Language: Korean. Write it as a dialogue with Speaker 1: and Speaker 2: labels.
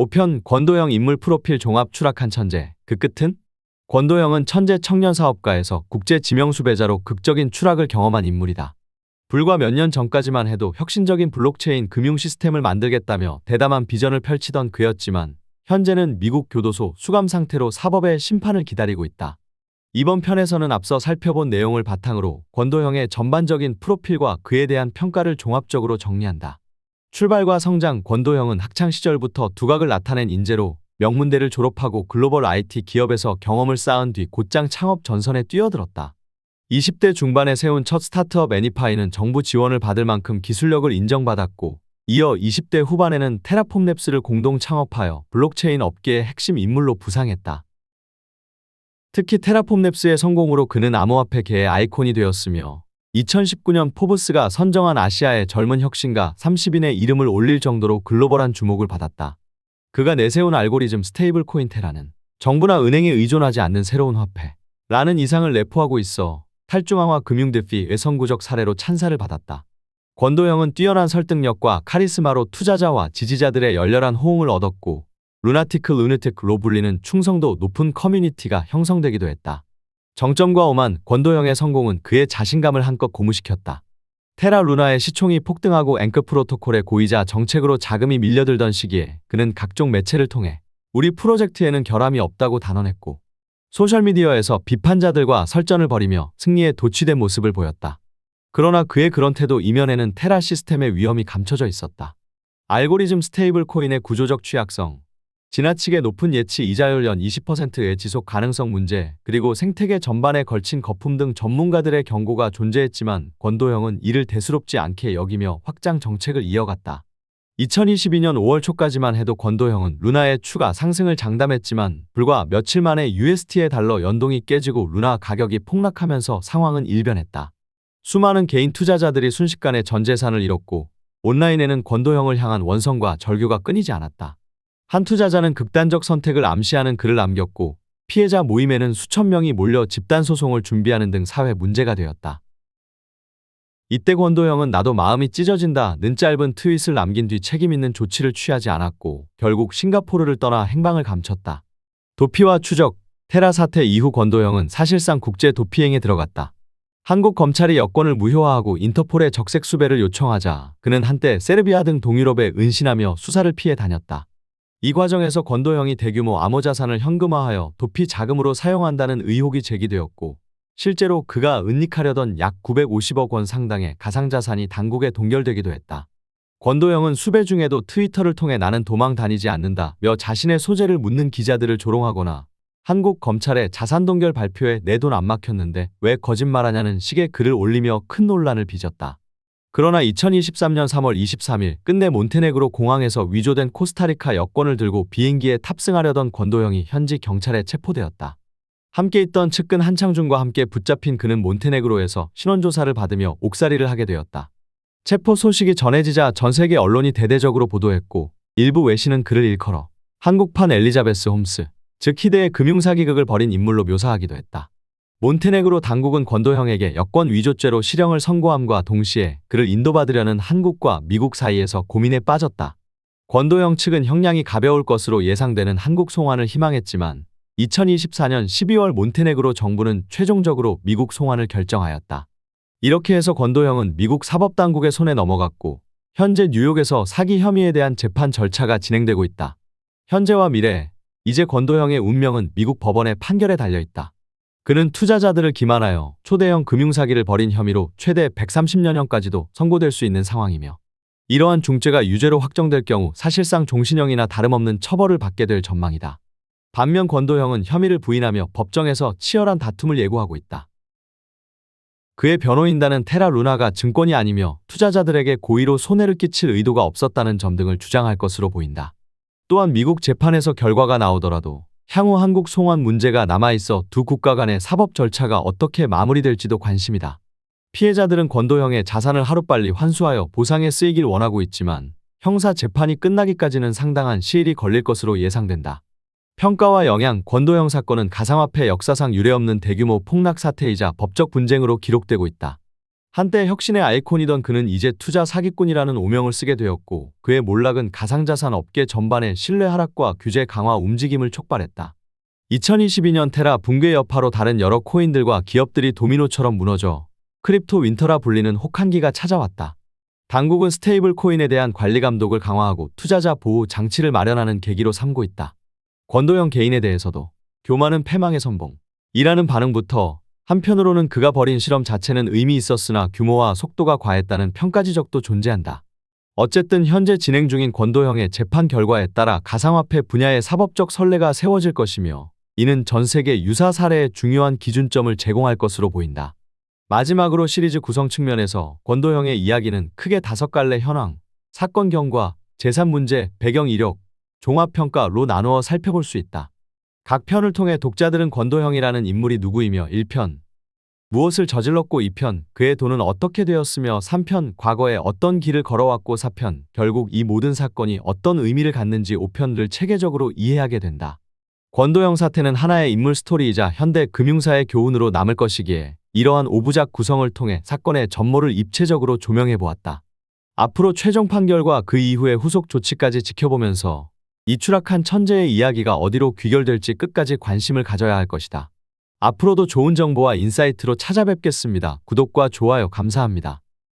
Speaker 1: 5편 권도영 인물 프로필 종합 추락한 천재. 그 끝은? 권도영은 천재 청년 사업가에서 국제 지명 수배자로 극적인 추락을 경험한 인물이다. 불과 몇 년 전까지만 해도 혁신적인 블록체인 금융 시스템을 만들겠다며 대담한 비전을 펼치던 그였지만 현재는 미국 교도소 수감 상태로 사법의 심판을 기다리고 있다. 이번 편에서는 앞서 살펴본 내용을 바탕으로 권도형의 전반적인 프로필과 그에 대한 평가를 종합적으로 정리한다. 출발과 성장 권도형은 학창 시절부터 두각을 나타낸 인재로 명문대를 졸업하고 글로벌 IT 기업에서 경험을 쌓은 뒤 곧장 창업 전선에 뛰어들었다. 20대 중반에 세운 첫 스타트업 애니파이는 정부 지원을 받을 만큼 기술력을 인정받았고 이어 20대 후반에는 테라폼랩스를 공동 창업하여 블록체인 업계의 핵심 인물로 부상했다. 특히 테라폼랩스의 성공으로 그는 암호화폐계의 아이콘이 되었으며 2019년 포브스가 선정한 아시아의 젊은 혁신가 30인의 이름을 올릴 정도로 글로벌한 주목을 받았다. 그가 내세운 알고리즘 스테이블 코인 테라는 정부나 은행에 의존하지 않는 새로운 화폐 라는 이상을 내포하고 있어 탈중앙화 금융대피 외선구적 사례로 찬사를 받았다. 권도영은 뛰어난 설득력과 카리스마로 투자자와 지지자들의 열렬한 호응을 얻었고 루나티크 루네틱로 불리는 충성도 높은 커뮤니티가 형성되기도 했다. 정점과 오만 권도영의 성공은 그의 자신감을 한껏 고무시켰다. 테라 루나의 시총이 폭등하고 앵커 프로토콜의 고의자 정책으로 자금이 밀려들던 시기에 그는 각종 매체를 통해 우리 프로젝트에는 결함이 없다고 단언했고 소셜미디어에서 비판자들과 설전을 벌이며 승리에 도취된 모습을 보였다. 그러나 그의 그런 태도 이면에는 테라 시스템의 위험이 감춰져 있었다. 알고리즘 스테이블 코인의 구조적 취약성, 지나치게 높은 예치 이자율 연 20%의 지속 가능성 문제, 그리고 생태계 전반에 걸친 거품 등 전문가들의 경고가 존재했지만 권도형은 이를 대수롭지 않게 여기며 확장 정책을 이어갔다. 2022년 5월 초까지만 해도 권도형은 루나의 추가 상승을 장담했지만 불과 며칠 만에 UST의 달러 연동이 깨지고 루나 가격이 폭락하면서 상황은 일변했다. 수많은 개인 투자자들이 순식간에 전 재산을 잃었고 온라인에는 권도형을 향한 원성과 절규가 끊이지 않았다. 한 투자자는 극단적 선택을 암시하는 글을 남겼고 피해자 모임에는 수천 명이 몰려 집단 소송을 준비하는 등 사회 문제가 되었다. 이때 권도형은 나도 마음이 찢어진다 는 짧은 트윗을 남긴 뒤 책임 있는 조치를 취하지 않았고 결국 싱가포르를 떠나 행방을 감췄다. 도피와 추적, 테라 사태 이후 권도형은 사실상 국제 도피행에 들어갔다. 한국 검찰이 여권을 무효화하고 인터폴에 적색 수배를 요청하자 그는 한때 세르비아 등 동유럽에 은신하며 수사를 피해 다녔다. 이 과정에서 권도형이 대규모 암호자산을 현금화하여 도피 자금으로 사용한다는 의혹이 제기되었고 실제로 그가 은닉하려던 약 950억 원 상당의 가상자산이 당국에 동결되기도 했다. 권도형은 수배 중에도 트위터를 통해 나는 도망 다니지 않는다며 자신의 소재를 묻는 기자들을 조롱하거나 한국 검찰의 자산 동결 발표에 내 돈 안 막혔는데 왜 거짓말하냐는 식의 글을 올리며 큰 논란을 빚었다. 그러나 2023년 3월 23일 끝내 몬테네그로 공항에서 위조된 코스타리카 여권을 들고 비행기에 탑승하려던 권도형이 현지 경찰에 체포되었다. 함께 있던 측근 한창준과 함께 붙잡힌 그는 몬테네그로에서 신원조사를 받으며 옥살이를 하게 되었다. 체포 소식이 전해지자 전 세계 언론이 대대적으로 보도했고 일부 외신은 그를 일컬어 한국판 엘리자베스 홈스, 즉 희대의 금융사기극을 벌인 인물로 묘사하기도 했다. 몬테네그로 당국은 권도형에게 여권 위조죄로 실형을 선고함과 동시에 그를 인도받으려는 한국과 미국 사이에서 고민에 빠졌다. 권도형 측은 형량이 가벼울 것으로 예상되는 한국 송환을 희망했지만 2024년 12월 몬테네그로 정부는 최종적으로 미국 송환을 결정하였다. 이렇게 해서 권도형은 미국 사법당국의 손에 넘어갔고 현재 뉴욕에서 사기 혐의에 대한 재판 절차가 진행되고 있다. 현재와 미래, 이제 권도형의 운명은 미국 법원의 판결에 달려있다. 그는 투자자들을 기만하여 초대형 금융사기를 벌인 혐의로 최대 130년형까지도 선고될 수 있는 상황이며 이러한 중죄가 유죄로 확정될 경우 사실상 종신형이나 다름없는 처벌을 받게 될 전망이다. 반면 권도형은 혐의를 부인하며 법정에서 치열한 다툼을 예고하고 있다. 그의 변호인단은 테라 루나가 증권이 아니며 투자자들에게 고의로 손해를 끼칠 의도가 없었다는 점 등을 주장할 것으로 보인다. 또한 미국 재판에서 결과가 나오더라도 향후 한국 송환 문제가 남아있어 두 국가 간의 사법 절차가 어떻게 마무리될지도 관심이다. 피해자들은 권도형의 자산을 하루빨리 환수하여 보상에 쓰이길 원하고 있지만 형사 재판이 끝나기까지는 상당한 시일이 걸릴 것으로 예상된다. 평가와 영향 권도형 사건은 가상화폐 역사상 유례없는 대규모 폭락 사태이자 법적 분쟁으로 기록되고 있다. 한때 혁신의 아이콘이던 그는 이제 투자 사기꾼이라는 오명을 쓰게 되었고 그의 몰락은 가상자산 업계 전반의 신뢰 하락과 규제 강화 움직임을 촉발했다. 2022년 테라 붕괴 여파로 다른 여러 코인들과 기업들이 도미노처럼 무너져 크립토 윈터라 불리는 혹한기가 찾아왔다. 당국은 스테이블 코인에 대한 관리 감독을 강화하고 투자자 보호 장치를 마련하는 계기로 삼고 있다. 권도영 개인에 대해서도 교만은 패망의 선봉. 이라는 반응부터 한편으로는 그가 벌인 실험 자체는 의미 있었으나 규모와 속도가 과했다는 평가 지적도 존재한다. 어쨌든 현재 진행 중인 권도형의 재판 결과에 따라 가상화폐 분야의 사법적 선례가 세워질 것이며 이는 전 세계 유사 사례의 중요한 기준점을 제공할 것으로 보인다. 마지막으로 시리즈 구성 측면에서 권도형의 이야기는 크게 다섯 갈래 현황, 사건 경과, 재산 문제, 배경 이력, 종합평가로 나누어 살펴볼 수 있다. 각 편을 통해 독자들은 권도형이라는 인물이 누구이며 1편, 무엇을 저질렀고 2편, 그의 돈은 어떻게 되었으며 3편, 과거에 어떤 길을 걸어왔고 4편, 결국 이 모든 사건이 어떤 의미를 갖는지 5편을 체계적으로 이해하게 된다. 권도형 사태는 하나의 인물 스토리이자 현대 금융사의 교훈으로 남을 것이기에 이러한 오부작 구성을 통해 사건의 전모를 입체적으로 조명해 보았다. 앞으로 최종 판결과 그 이후의 후속 조치까지 지켜보면서 이 추락한 천재의 이야기가 어디로 귀결될지 끝까지 관심을 가져야 할 것이다. 앞으로도 좋은 정보와 인사이트로 찾아뵙겠습니다. 구독과 좋아요 감사합니다.